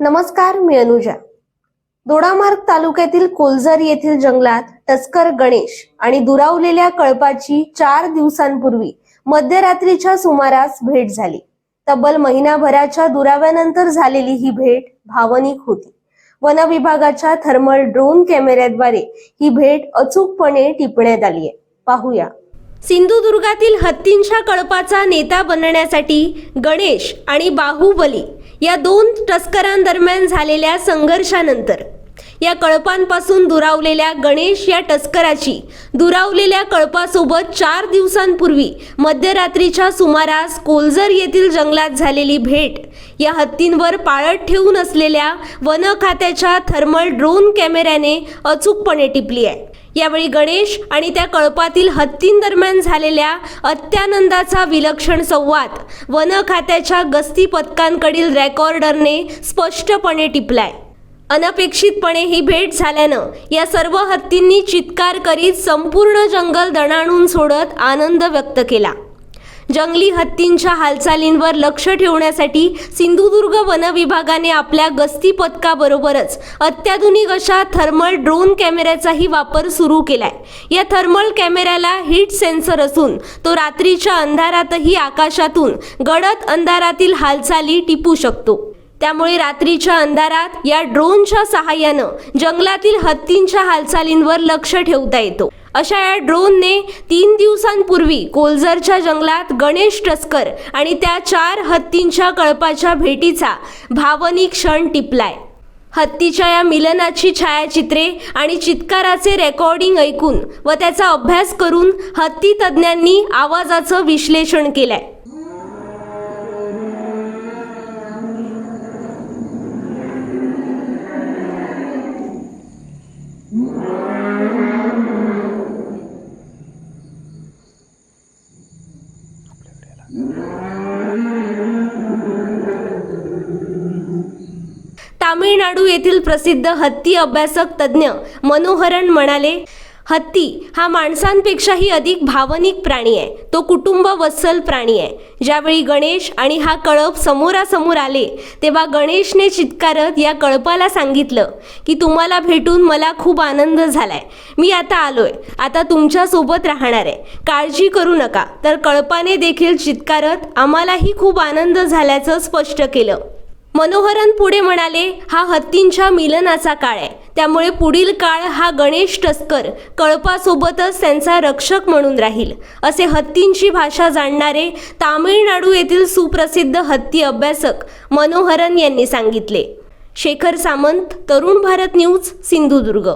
नमस्कार मी अनुजा. दोडामार्ग तालुक्यातील कोलझर येथील जंगलात टस्कर गणेश आणि दुरावलेल्या कळपाची चार दिवसांपूर्वी मध्यरात्रीच्या सुमारास भेट झाली. तब्बल महिनाभराच्या दुराव्यानंतर झालेली ही भेट भावनिक होती. वन विभागाच्या थर्मल ड्रोन कॅमेऱ्याद्वारे ही भेट अचूकपणे टिपण्यात आली आहे. पाहूया. सिंधुदुर्गातील हत्तींच्या कळपाचा नेता बनण्यासाठी गणेश आणि बाहुबली या दोन तस्करांदरम्यान झालेल्या संघर्षानंतर या कळपांपासून दुरावलेल्या गणेश या तस्कराची दुरावलेल्या कळपासोबत चार दिवसांपूर्वी मध्यरात्रीच्या सुमारास कोलजर येथील जंगलात झालेली भेट या हत्तींवर पाळत ठेवून असलेल्या वन खात्याच्या थर्मल ड्रोन कॅमेऱ्याने अचूकपणे टिपली आहे. यावेळी गणेश आणि त्या कळपातील हत्तींदरम्यान झालेल्या अत्यानंदाचा विलक्षण संवाद वन खात्याच्या गस्ती पथकांकडील रेकॉर्डरने स्पष्टपणे टिपलाय. अनपेक्षितपणे ही भेट झाल्यानं या सर्व हत्तींनी चित्कार करीत संपूर्ण जंगल दणाणून सोडत आनंद व्यक्त केला. जंगली हत्तींच्या हालचालींवर लक्ष ठेवण्यासाठी सिंधुदुर्ग वन विभागाने आपल्या गस्ती पथकाबरोबरच अत्याधुनिक अशा थर्मल ड्रोन कॅमेऱ्याचाही वापर सुरू केलाय. या थर्मल कॅमेऱ्याला हीट सेन्सर असून तो रात्रीच्या अंधारातही आकाशातून गडद अंधारातील हालचाली टिपू शकतो. त्यामुळे रात्रीच्या अंधारात या ड्रोनच्या सहाय्यानं जंगलातील हत्तींच्या हालचालींवर लक्ष ठेवता येतो. अशा या ड्रोनने तीन दिवसांपूर्वी कोलजरच्या जंगलात गणेश टस्कर आणि त्या चार हत्तींच्या कळपाच्या भेटीचा भावनिक क्षण टिपलाय. हत्तीच्या या मिलनाची छायाचित्रे आणि चित्काराचे रेकॉर्डिंग ऐकून व त्याचा अभ्यास करून हत्ती तज्ज्ञांनी आवाजाचं विश्लेषण केलंय. तामिळनाडू येथील प्रसिद्ध हत्ती अभ्यासक तज्ज्ञ मनोहरन म्हणाले हत्ती हा माणसांपेक्षाही अधिक भावनिक प्राणी आहे. तो कुटुंब वत्सल प्राणी आहे. ज्यावेळी गणेश आणि हा कळप समोरासमोर आले तेव्हा गणेशने चित्कारत या कळपाला सांगितलं की तुम्हाला भेटून मला खूप आनंद झालाय. मी आता आलोय. आता तुमच्यासोबत राहणार आहे. काळजी करू नका. तर कळपाने देखील चित्कारत आम्हालाही खूप आनंद झाल्याचं स्पष्ट केलं. मनोहरन पुढे म्हणाले हा हत्तींच्या मिलनाचा काळ आहे. त्यामुळे पुढील काळ हा गणेश टस्कर कळपासोबतच त्यांचा रक्षक म्हणून राहील. असे हत्तींची भाषा जाणणारे तामिळनाडू येथील सुप्रसिद्ध हत्ती अभ्यासक मनोहरन यांनी सांगितले. शेखर सामंत तरुण भारत न्यूज सिंधुदुर्ग.